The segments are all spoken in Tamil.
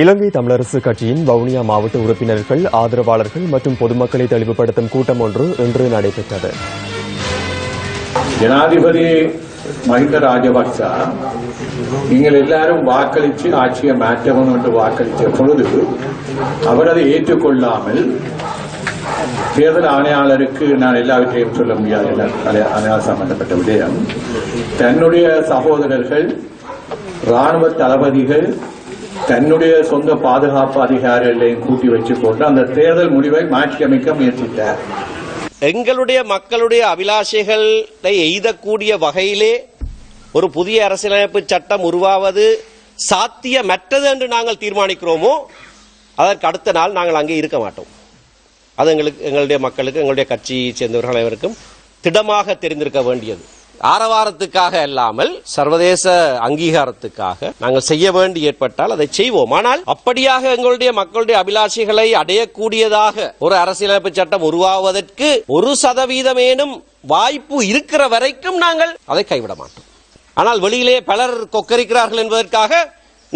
இலங்கை தமிழரசு கட்சியின் வவுனியா மாவட்ட உறுப்பினர்கள் ஆதரவாளர்கள் மற்றும் பொதுமக்களை தெளிவுபடுத்தும் கூட்டம் ஒன்று இன்று நடைபெற்றது. ஜனாதிபதி மஹிந்த ராஜபக்ச நீங்கள் எல்லாரும் வாக்களித்து ஆட்சியை மாற்றணும் என்று வாக்களித்த பொழுது அவர் அதை ஏற்றுக்கொள்ளாமல் தேர்தல் ஆணையாளருக்கு நான் எல்லாவற்றையும் சொல்ல முடியாது அதனால் சம்பந்தப்பட்ட விடயம். தன்னுடைய சகோதரர்கள் ராணுவ தளபதிகள் தன்னுடைய சொந்த பாதுகாப்பு அதிகாரிகளையும் கூட்டி வச்சு கொண்டு அந்த தேர்தல் முடிவை மாற்றியமைக்க முயற்சித்தார். எங்களுடைய மக்களுடைய அபிலாஷைகளை எய்தக்கூடிய வகையிலே ஒரு புதிய அரசியலமைப்பு சட்டம் உருவாவது சாத்தியமற்றது என்று நாங்கள் தீர்மானிக்கிறோமோ அதற்கு அடுத்த நாள் நாங்கள் அங்கே இருக்க மாட்டோம். அது எங்களுக்கு எங்களுடைய மக்களுக்கு எங்களுடைய கட்சியை சேர்ந்தவர்கள் அனைவருக்கும் திடமாக தெரிந்திருக்க வேண்டியது. ஆரவாரத்துக்காக அல்லாமல் சர்வதேச அங்கீகாரத்துக்காக நாங்கள் செய்ய வேண்டி ஏற்பட்டால் அதை செய்வோம். ஆனால் அப்படியாக எங்களுடைய மக்களுடைய அபிலாஷைகளை அடையக்கூடியதாக ஒரு அரசியலமைப்பு சட்டம் உருவாவதற்கு ஒரு சதவீதமேனும் வாய்ப்பு இருக்கிற வரைக்கும் நாங்கள் அதை கைவிட மாட்டோம். ஆனால் வெளியிலே பலர் கொக்கரிக்கிறார்கள் என்பதற்காக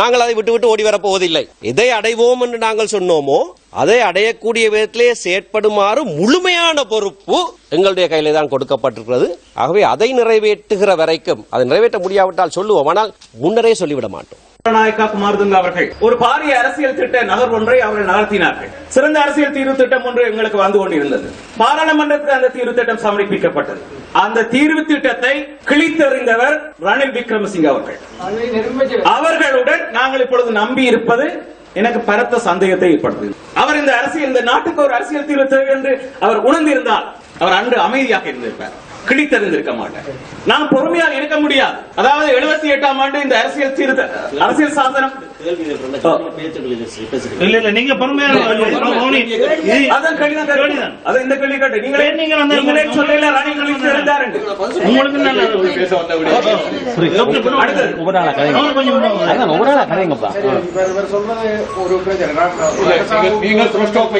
நாங்கள் அதை விட்டுவிட்டு ஓடி வரப்போவதில்லை. எதை அடைவோம் என்று நாங்கள் சொன்னோமோ அதை அடையக்கூடிய விதத்திலே செயற்படுமாறு முழுமையான பொறுப்பு எங்களுடைய கையிலே தான் கொடுக்கப்பட்டிருக்கிறது. ஆகவே அதை நிறைவேற்றுகிற வரைக்கும் அதை நிறைவேற்ற முடியாவிட்டால் சொல்லுவோம். ஆனால் முன்னரே சொல்லிவிட மாட்டோம். நாயக்கா குமாரதுங்க அவர்கள் ஒரு பாரிய அரசியல் திட்ட நகர் ஒன்றை அவர்கள் நகர்த்தினார்கள். சிறந்த அரசியல் தீர்வு திட்டம் ஒன்று எங்களுக்கு வந்து கொண்டிருந்தது. பாராளுமன்றத்தில் அந்த தீர்வு திட்டம் சமர்ப்பிக்கப்பட்டது. அந்த தீர்வு திட்டத்தை கிழித்தெறிந்தவர் ரணில் விக்ரமசிங்க அவர்கள். அவர்களுடன் நாங்கள் இப்பொழுது நம்பி இருப்பது எனக்கு பரத்த சந்தேகத்தை ஏற்படுத்துது அவர் இந்த அரசியல் இந்த நாட்டுக்கு ஒரு அரசியல் தீர்வு தேவை என்று அவர் உணர்ந்திருந்தால் அவர் அன்று அமைதியாக இருந்திருப்பார். கிழித்தறிந்திருக்க மாட்டார் நாம் பொறுமையாக இருக்க முடியாது. அதாவது எழுபத்தி எட்டாம் ஆண்டு இந்த அரசியல் தீர்த்த அரசியல் சாசனம். இல்ல இல்ல. நீங்க பொறுமையா மௌனி. இது- அதான் கடிதம் கடிதம். அது இந்த கேள்வி கேட்டு. நீங்களே நீங்களே சொல்லல ராணி கழித்து இருந்தாரு கொஞ்சம் இவர் இவர் சொல்வது ஒரு பிரச்சனை. நான் நீங்கள் த்ரோஸ்டாக்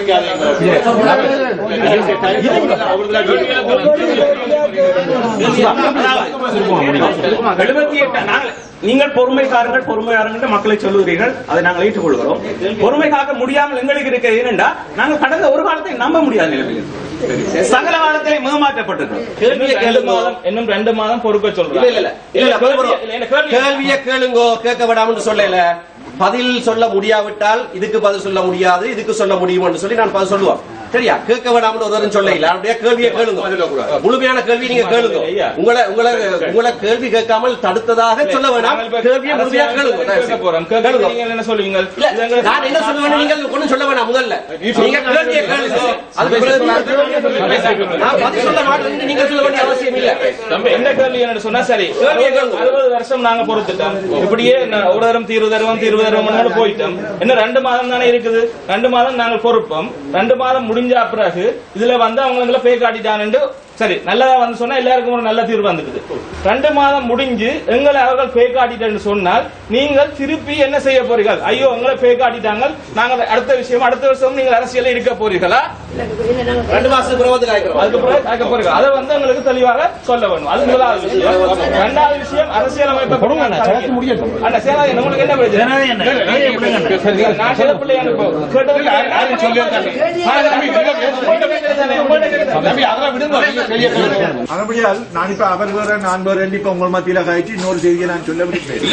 எழுபத்தி எட்டு நாங்கள் நீங்கள் பொறுமைக்காரர்கள் பொறுமையாளர்கள் மக்களை சொல்லுகிறீர்கள். அதை நாங்கள் ஏற்றுக்கொள்கிறோம். பொறுமை காக்க முடியாமல் எங்களுக்கு இருக்க ஏனென்றா நாங்கள் கடந்த ஒரு காலத்தை நம்ப முடியாத நிலைமையில் சகல காலத்திலே மேமாற்றப்பட்டிருக்கிறோம் இன்னும் ரெண்டு மாதம் பொறுக்க இல்ல இல்ல இல்ல இல்ல கேள்வியை கேளுங்கோ கேட்க விடாமன்னு சொல்லல. பதில் சொல்ல முடியாவிட்டால் இதுக்கு பதில் சொல்ல முடியாது இதுக்கு சொல்ல முடியும்னு சொல்லி நான் பதில் சொல்லுவோம். சரியா? கேட்க விடாமன்னு ஒருவரும் சொல்ல இல்ல அப்படியே கேள்வியை கேளுங்க. முழுமையான கேள்வி நீங்க கேளுங்க. உங்களை உங்களை உங்களை கேள்வி கேட்காமல் தடுத்ததாக சொல்ல வேண்டாம் கேள்வியை முழுமையா கேளுங்க. என்ன சொல்லுவீங்க நான் என்ன சொல்லுவேன் நீங்கள் ஒண்ணும் சொல்ல வேண்டாம் முதல்ல. நீங்க கேள்வியை கேளுங்க. நான் பதில் சொல்ல மாட்டேன் நீங்க சொல்ல வேண்டிய அவசியம் இல்ல. தம்பி, என்ன கேள்வி என்ன சொன்னா சரி. கேள்வியை கேளுங்க. அறுபது வருஷம் நாங்க பொறுத்துட்டோம். இப்படியே ஒரு தரம் தீர்வு தருவோம் தீர்வு தருவோம் போயிட்டோம். இன்னும் ரெண்டு மாதம் தானே இருக்குது? ரெண்டு மாதம் நாங்கள் பொறுப்போம். ரெண்டு மாதம் முடிஞ்ச பிறகு இதுல வந்து அவங்க இதுல பே காட்டிட்டான்னு சரி நல்லதா வந்து சொன்னா எல்லாருக்கும் ஒரு நல்ல தீர்வு வந்துருக்குது ரெண்டு மாதம் முடிஞ்சு எங்களை அவர்கள் பே காட்டிட்டேன்னு சொன்னால் நீங்கள் திருப்பி என்ன செய்ய போறீர்கள்? ஐயோ உங்களை பே காட்டிட்டாங்க நாங்கள் அடுத்த விஷயம் அடுத்த வருஷம் நீங்கள் அரசியல இருக்க போறீர்களா? ரெண்டு மாசத்துக்கு பிறகு வந்து காய்க்கிறோம். அதுக்கு பிறகு கேட்க போறீங்க. அதை வந்து எங்களுக்கு தெளிவாக சொல்ல வேணும். அது முதலாவது விஷயம். ரெண்டாவது விஷயம் அரசியலமைப்பை உங்களுக்கு என்ன? நான் இப்போ அவர் வேற நான் வேற இப்ப உங்கள் மத்தியில கழிச்சு இன்னொரு செய்தியை நான் சொல்ல விரும்புகிறேன்.